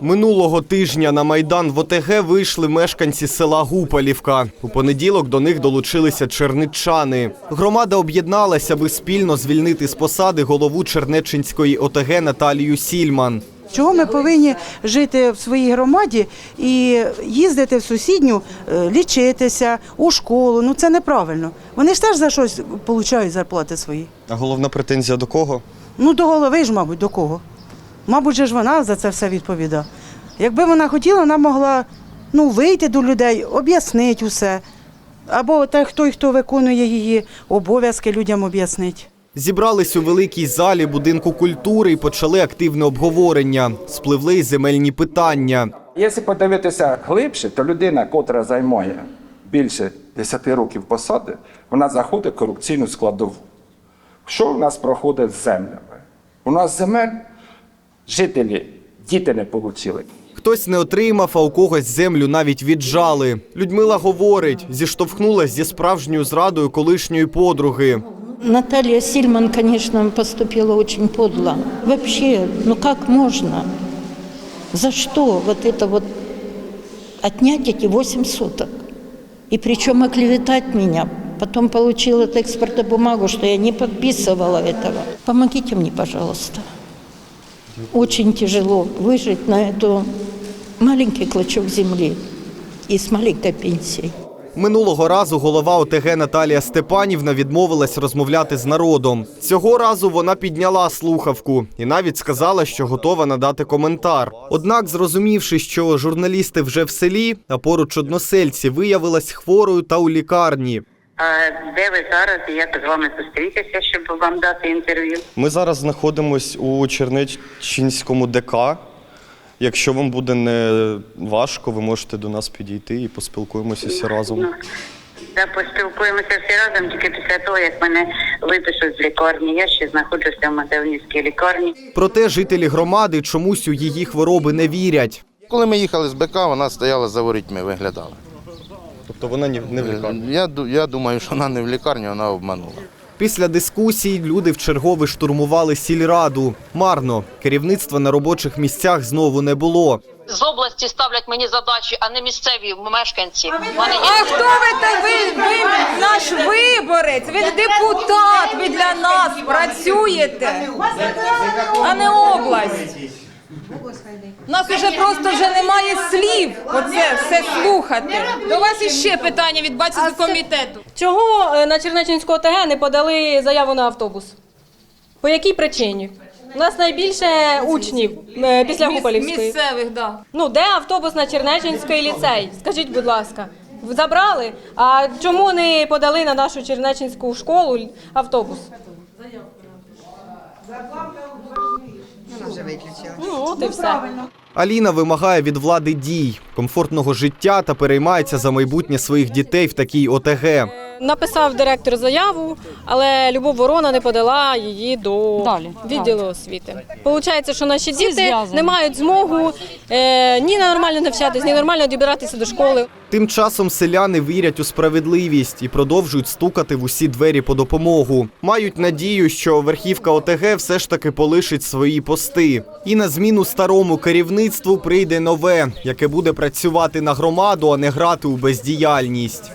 Минулого тижня на майдан в ОТГ вийшли мешканці села Гупалівка. У понеділок до них долучилися черничани. Громада об'єдналася, аби спільно звільнити з посади голову Чернеччинської ОТГ Наталію Сільман. Чого ми повинні жити в своїй громаді і їздити в сусідню, е, лічитися у школу? Ну це неправильно. Вони ж теж за щось отримують зарплати свої. А головна претензія до кого? Ну до голови ж, мабуть, до кого? Мабуть, же ж вона за це все відповідає. Якби вона хотіла, вона могла ну, вийти до людей, об'яснити усе. Або той, хто, хто виконує її обов'язки, людям об'яснити. Зібрались у великій залі будинку культури і почали активне обговорення. Спливли й земельні питання. Якщо подивитися глибше, то людина, котра займає більше 10 років посади, вона заходить в корупційну складову. Що в нас проходить з землями? У нас земель жителі, діти не отримали. Хтось не отримав, а у когось землю навіть віджали. Людмила говорить, зіштовхнулась зі справжньою зрадою колишньої подруги. Наталья Сильман, конечно, поступила очень подло. Вообще, ну как можно? За что вот это вот отнять эти 8 суток? И причем оклеветать меня. Потом получила от экспорта бумагу, что я не подписывала этого. Помогите мне, пожалуйста. Очень тяжело выжить на эту маленький клочок земли и с маленькой пенсией. Минулого разу голова ОТГ Наталія Степанівна відмовилась розмовляти з народом. Цього разу вона підняла слухавку і навіть сказала, що готова надати коментар. Однак, зрозумівши, що журналісти вже в селі, а поруч односельці виявилась хворою та у лікарні. Де ви зараз? і Як з вами зустрітися, щоб вам дати інтерв'ю? Ми зараз знаходимося у Чернеччинському ДК. Якщо вам буде не важко, ви можете до нас підійти і поспілкуємося всі разом. Да, поспілкуємося всі разом тільки після того, як мене випишуть з лікарні. Я ще знаходжуся в Матевнівській лікарні. Проте жителі громади чомусь у її хвороби не вірять. Коли ми їхали з БК, вона стояла за ворітьми, виглядала. Тобто вона не в лікарні. Я, ду- я думаю, що вона не в лікарні, вона обманула. Після дискусій люди вчергове штурмували сільраду. Марно керівництва на робочих місцях знову не було. з області ставлять мені задачі, а не місцеві мешканці. Вони є А хто ви та ви, ви наш виборець? Ви депутат, ви для нас працюєте, а не область. У нас уже просто вже немає слів. Оце все слухати. До вас іще питання від батьківського комітету. Чого е, на Чернеччинську ОТГ не подали заяву на автобус? По якій причині? У нас найбільше учнів е, після Гупалівської. Місцевих, да. Ну, де автобус на Чернеччинський ліцей? Скажіть, будь ласка. Забрали? А чому не подали на нашу Чернеччинську школу автобус? Ну, от і все. Аліна вимагає від влади дій, комфортного життя та переймається за майбутнє своїх дітей в такій ОТГ. Написав директор заяву, але Любов Ворона не подала її до Далі, відділу освіти. Получається, що наші діти зв'язано. не мають змогу е, ні нормально навчатись, ні нормально добиратися до школи. Тим часом селяни вірять у справедливість і продовжують стукати в усі двері по допомогу. Мають надію, що верхівка ОТГ все ж таки полишить свої пости. І на зміну старому керівництву прийде нове, яке буде працювати на громаду, а не грати у бездіяльність.